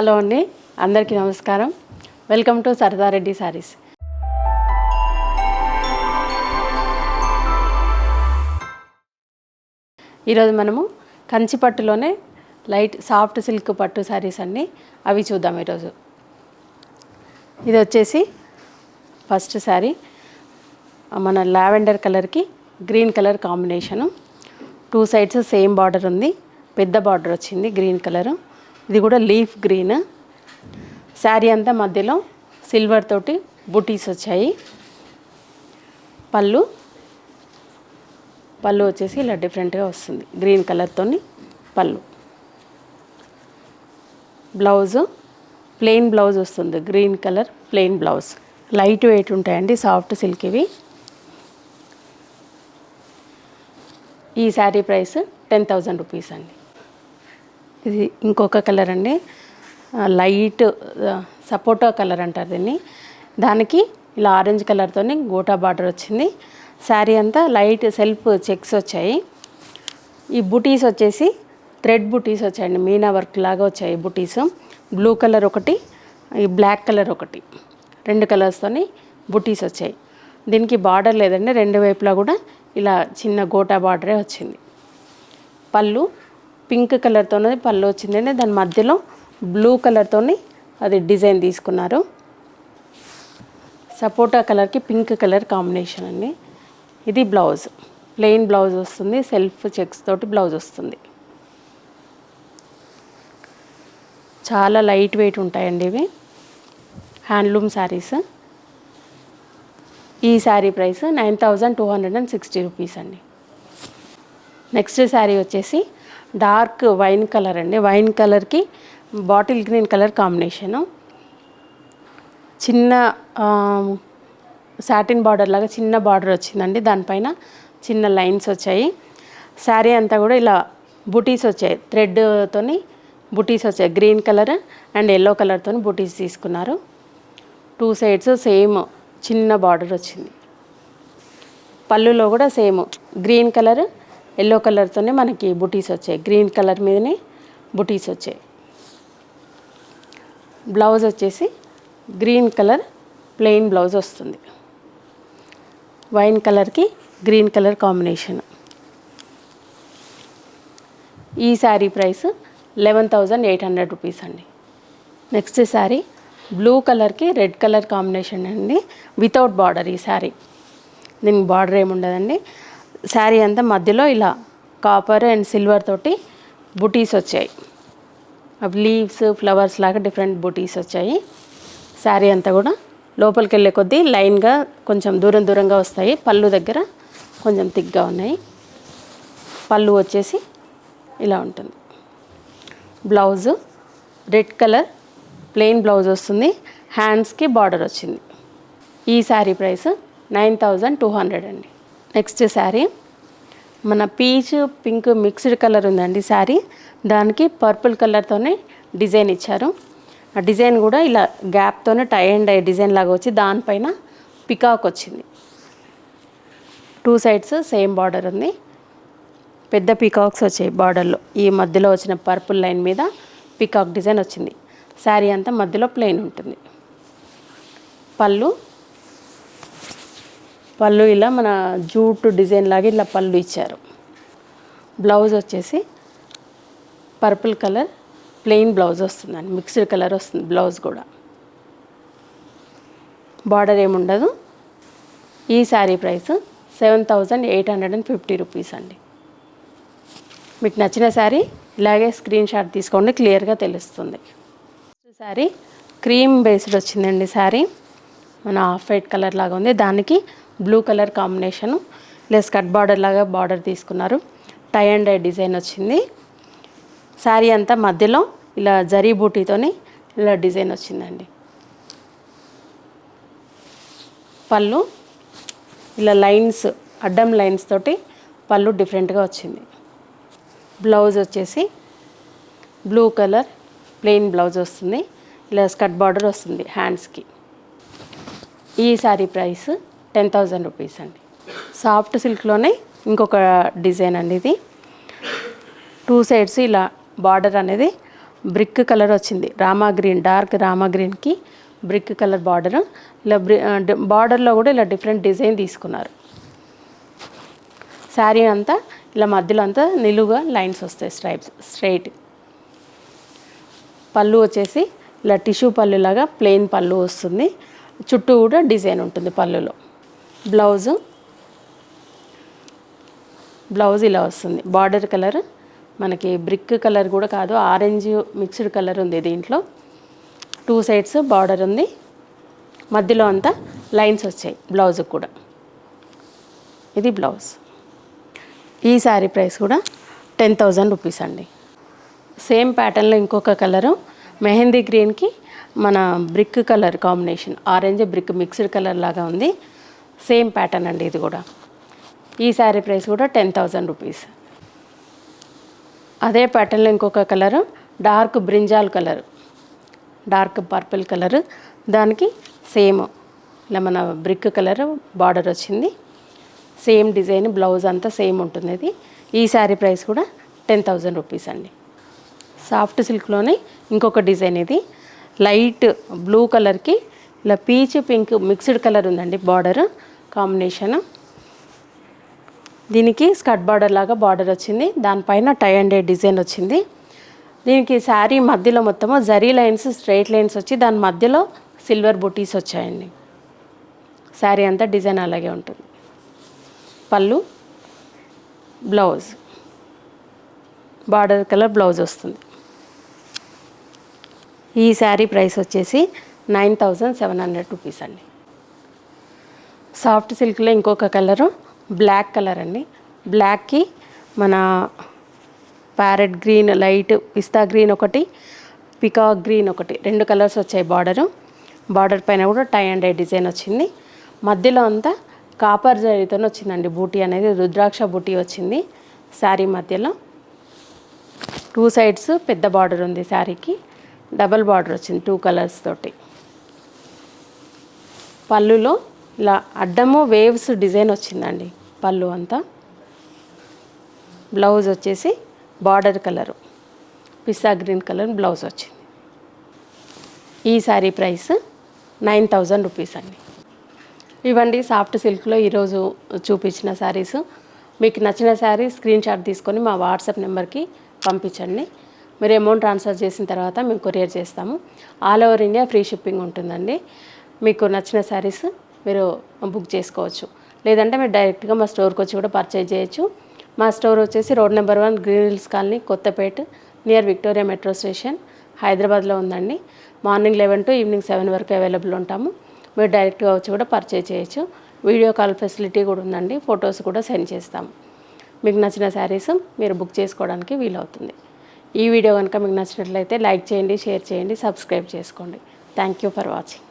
Hello అండి. అందరికీ నమస్కారం. వెల్కమ్ టు సరదారెడ్డి శారీస్ ఈరోజు మనము కంచి పట్టులోనే లైట్ సాఫ్ట్ సిల్క్ పట్టు శారీస్ అన్నీ. అవి చూద్దాం ఈరోజు. ఇది వచ్చేసి ఫస్ట్ శారీ మన లావెండర్ కలర్కి green colour combination. Two sides same border ఉంది. పెద్ద బార్డర్ వచ్చింది గ్రీన్ కలరు. ఇది కూడా లీఫ్ గ్రీన్. శారీ అంతా మధ్యలో సిల్వర్ తోటి బుటీస్ వచ్చాయి. పళ్ళు. పళ్ళు వచ్చేసి ఇలా డిఫరెంట్గా వస్తుంది. గ్రీన్ కలర్తోని పళ్ళు. బ్లౌజు ప్లెయిన్ బ్లౌజ్ వస్తుంది. Green colour plain blouse light weight ఉంటాయండి సాఫ్ట్ సిల్క్ ఇవి. ఈ sari price ten thousand rupees అండి. ఇది ఇంకొక కలర్ అండి. లైట్ సపోటా కలర్ అంటారు దీన్ని. దానికి ఇలా ఆరెంజ్ కలర్తోని గోటా బార్డర్ వచ్చింది. శారీ అంతా లైట్ సెల్ఫ్ చెక్స్ వచ్చాయి. ఈ బుటీస్ వచ్చేసి థ్రెడ్ బుటీస్ వచ్చాయండి. మీనా వర్క్ లాగా వచ్చాయి బుటీస్. బ్లూ కలర్ ఒకటి ఈ బ్లాక్ కలర్ ఒకటి. రెండు కలర్స్తోని బుటీస్ వచ్చాయి. దీనికి బార్డర్ లేదండి. రెండు వైపులా కూడా ఇలా చిన్న గోటా బార్డరే వచ్చింది. పళ్ళు పింక్ కలర్తోనే పళ్ళు వచ్చిందండి. దాని మధ్యలో బ్లూ కలర్తోని అది డిజైన్ తీసుకున్నారు. సపోటా కలర్కి పింక్ కలర్ కాంబినేషన్ అండి. ఇది బ్లౌజ్. ప్లెయిన్ బ్లౌజ్ వస్తుంది. సెల్ఫ్ చెక్స్ తోటి బ్లౌజ్ వస్తుంది. చాలా లైట్ వెయిట్ ఉంటాయండి ఇవి. హ్యాండ్లూమ్ శారీస్. ఈ sari price nine thousand two hundred and sixty rupees అండి. నెక్స్ట్ శారీ వచ్చేసి డార్క్ వైన్ కలర్ అండి. వైన్ కలర్కి బాటిల్ గ్రీన్ కలర్ కాంబినేషను. చిన్న సాటిన్ బార్డర్ లాగా చిన్న బార్డర్ వచ్చిందండి. దానిపైన చిన్న లైన్స్ వచ్చాయి. శారీ అంతా కూడా ఇలా బుటీస్ వచ్చాయి. థ్రెడ్తోని బుటీస్ వచ్చాయి. గ్రీన్ కలర్ అండ్ ఎల్లో కలర్తో బుటీస్ తీసుకున్నారు. టూ సైడ్స్ సేమ్ చిన్న బార్డర్ వచ్చింది. పళ్ళులో కూడా సేమ్ గ్రీన్ కలర్ ఎల్లో కలర్తోనే మనకి బుటీస్ వచ్చాయి. గ్రీన్ కలర్ మీదనే బుటీస్ వచ్చాయి. బ్లౌజ్ వచ్చేసి గ్రీన్ కలర్ ప్లెయిన్ బ్లౌజ్ వస్తుంది. వైన్ కలర్కి గ్రీన్ కలర్ కాంబినేషన్. ఈ sari price eleven thousand eight hundred rupees అండి. నెక్స్ట్ శారీ బ్లూ కలర్కి రెడ్ కలర్ కాంబినేషన్ అండి. వితౌట్ బార్డర్ ఈ శారీ. దీనికి బార్డర్ ఏముండదండి. శారీ అంతా మధ్యలో ఇలా కాపర్ అండ్ సిల్వర్ తోటి బుటీస్ వచ్చాయి. అవి లీవ్స్ ఫ్లవర్స్ లాగా డిఫరెంట్ బుటీస్ వచ్చాయి. శారీ అంతా కూడా లోపలికి వెళ్ళే కొద్దీ లైన్గా కొంచెం దూరం దూరంగా వస్తాయి. పళ్ళు దగ్గర కొంచెం థిక్గా ఉన్నాయి. పళ్ళు వచ్చేసి ఇలా ఉంటుంది. Blouse red colour plain blouse వస్తుంది. హ్యాండ్స్కి బార్డర్ వచ్చింది. ఈ sari price nine thousand two hundred అండి. నెక్స్ట్ శారీ. మన పీచ్ పింక్ మిక్స్డ్ కలర్ ఉందండి శారీ. దానికి పర్పుల్ కలర్తోనే డిజైన్ ఇచ్చారు. ఆ డిజైన్ కూడా ఇలా గ్యాప్తోనే టై అండ్ డిజైన్ లాగా వచ్చి దానిపైన పికాక్ వచ్చింది. టూ సైడ్స్ సేమ్ బార్డర్ ఉంది. పెద్ద పికాక్స్ వచ్చాయి బార్డర్లో. ఈ మధ్యలో వచ్చిన పర్పుల్ లైన్ మీద పికాక్ డిజైన్ వచ్చింది. శారీ అంతా మధ్యలో ప్లెయిన్ ఉంటుంది. పళ్ళు పళ్ళు ఇలా మన జూట్ డిజైన్ లాగా ఇలా పళ్ళు ఇచ్చారు. బ్లౌజ్ వచ్చేసి పర్పుల్ కలర్ ప్లెయిన్ బ్లౌజ్ వస్తుందండి. మిక్స్డ్ కలర్ వస్తుంది బ్లౌజ్ కూడా. బార్డర్ ఏముండదు ఈ sari price seven thousand eight hundred and fifty rupees అండి. మీకు నచ్చిన శారీ ఇలాగే స్క్రీన్ షాట్ తీసుకోండి క్లియర్గా తెలుస్తుంది. శారీ క్రీమ్ బేస్డ్ వచ్చిందండి శారీ. మన ఆఫ్ వైట్ కలర్ లాగా ఉంది. దానికి బ్లూ కలర్ కాంబినేషను ఇలా కట్ బార్డర్ లాగా బార్డర్ తీసుకున్నారు. టై అండ్ డై డిజైన్ వచ్చింది. శారీ అంతా మధ్యలో ఇలా జరీ బూటీతోని ఇలా డిజైన్ వచ్చిందండి. పళ్ళు ఇలా లైన్స్ అడ్డం లైన్స్ తోటి పళ్ళు డిఫరెంట్గా వచ్చింది. బ్లౌజ్ వచ్చేసి బ్లూ కలర్ ప్లెయిన్ బ్లౌజ్ వస్తుంది. ఇలా స్కర్ట్ బార్డర్ వస్తుంది హ్యాండ్స్కి. ఈ sari price ten thousand rupees అండి. సాఫ్ట్ సిల్క్లోనే ఇంకొక డిజైన్ అండి ఇది. టూ సైడ్స్ ఇలా బార్డర్ అనేది బ్రిక్ కలర్ వచ్చింది. రామా గ్రీన్ డార్క్ రామా గ్రీన్కి బ్రిక్ కలర్ బార్డర్. ఇలా బార్డర్లో కూడా ఇలా డిఫరెంట్ డిజైన్ తీసుకున్నారు. శారీ అంతా ఇలా మధ్యలో అంతా నిలువుగా లైన్స్ వస్తాయి స్ట్రైప్స్ స్ట్రైట్. పళ్ళు వచ్చేసి ఇలా టిష్యూ పళ్ళు లాగా ప్లెయిన్ పళ్ళు వస్తుంది. చుట్టూ కూడా డిజైన్ ఉంటుంది పళ్ళులో. బ్లౌజు. బ్లౌజ్ ఇలా వస్తుంది. బార్డర్ కలర్ మనకి బ్రిక్ కలర్ కూడా కాదు ఆరెంజ్ మిక్స్డ్ కలర్ ఉంది దీంట్లో. టూ సైడ్స్ బార్డర్ ఉంది. మధ్యలో అంతా లైన్స్ వచ్చాయి బ్లౌజ్కి కూడా. ఇది బ్లౌజ్. ఈ శారీ ప్రైస్ కూడా టెన్ థౌజండ్ రూపీస్ అండి. సేమ్ ప్యాటర్న్లో ఇంకొక కలరు. మెహందీ గ్రీన్కి మన brick colour combination. Orange brick mixed colour లాగా ఉంది. సేమ్ ప్యాటర్న్ అండి ఇది కూడా. ఈ శారీ ప్రైస్ కూడా టెన్ థౌజండ్ రూపీస్. అదే ప్యాటర్న్లో ఇంకొక colour dark brinjal colour. Dark purple colour. దానికి సేమ్ ఇలా మన బ్రిక్ కలర్ బార్డర్ వచ్చింది. సేమ్ డిజైన్ బ్లౌజ్ అంతా సేమ్ ఉంటుంది ఇది. ఈ శారీ ప్రైస్ కూడా టెన్ థౌజండ్ రూపీస్ అండి. సాఫ్ట్ సిల్క్లోనే ఇంకొక డిజైన్ ఇది. లైట్ బ్లూ కలర్కి ఇలా పీచ్ పింక్ మిక్స్డ్ కలర్ ఉందండి బార్డర్. కాంబినేషన్. దీనికి స్కర్ట్ బార్డర్ లాగా బార్డర్ వచ్చింది. దానిపైన టై అండ్ డిజైన్ వచ్చింది. దీనికి శారీ మధ్యలో మొత్తము జరీ లైన్స్ స్ట్రైట్ లైన్స్ వచ్చి దాని మధ్యలో సిల్వర్ బుటీస్ వచ్చాయండి. శారీ అంతా డిజైన్ అలాగే ఉంటుంది. పళ్ళు బ్లౌజ్. బార్డర్ కలర్ బ్లౌజ్ వస్తుంది. ఈ శారీ ప్రైస్ వచ్చేసి nine thousand seven hundred rupees అండి. సాఫ్ట్ సిల్క్లో ఇంకొక కలరు బ్లాక్ కలర్ అండి బ్లాక్కి మన parrot green light pista green ఒకటి పికాక్ గ్రీన్ ఒకటి. రెండు కలర్స్ వచ్చాయి బార్డరు. బార్డర్ పైన కూడా టై అండ్ డై డిజైన్ వచ్చింది. మధ్యలో అంతా కాపర్ జరీతో వచ్చిందండి బూటీ అనేది. రుద్రాక్ష బూటీ వచ్చింది శారీ మధ్యలో. టూ సైడ్స్ పెద్ద బార్డర్ ఉంది శారీకి. డబల్ బార్డర్ వచ్చింది టూ కలర్స్ తోటి. పళ్ళులో ఇలా అడ్డము వేవ్స్ డిజైన్ వచ్చిందండి పళ్ళు అంతా. బ్లౌజ్ వచ్చేసి border colour pista green colour blouse వచ్చింది. ఈ sari price nine thousand rupees అండి. ఇవ్వండి సాఫ్ట్ సిల్క్లో ఈరోజు చూపించిన శారీస్ మీకు నచ్చిన శారీ స్క్రీన్ షాట్ తీసుకొని మా వాట్సాప్ నెంబర్కి పంపించండి. మీరు అమౌంట్ ట్రాన్స్ఫర్ చేసిన తర్వాత మేము కొరియర్ చేస్తాము. All over India free shipping ఉంటుందండి. మీకు నచ్చిన శారీస్ మీరు బుక్ చేసుకోవచ్చు. లేదంటే మీరు డైరెక్ట్గా మా స్టోర్కి వచ్చి కూడా పర్చేజ్ చేయొచ్చు. మా స్టోర్ వచ్చేసి road number one green hills colony Kothapet near Victoria metro station హైదరాబాద్లో ఉందండి. Morning eleven to evening seven వరకు అవైలబుల్ ఉంటాము. మీరు డైరెక్ట్గా వచ్చి కూడా పర్చేజ్ చేయొచ్చు. వీడియో కాల్ ఫెసిలిటీ కూడా ఉందండి. ఫొటోస్ కూడా సెండ్ చేస్తాము మీకు నచ్చిన శారీస్ మీరు బుక్ చేసుకోవడానికి వీలవుతుంది. ఈ వీడియో కనుక మీకు నచ్చినట్లయితే లైక్ చేయండి షేర్ చేయండి సబ్స్క్రైబ్ చేసుకోండి. Thank you for watching.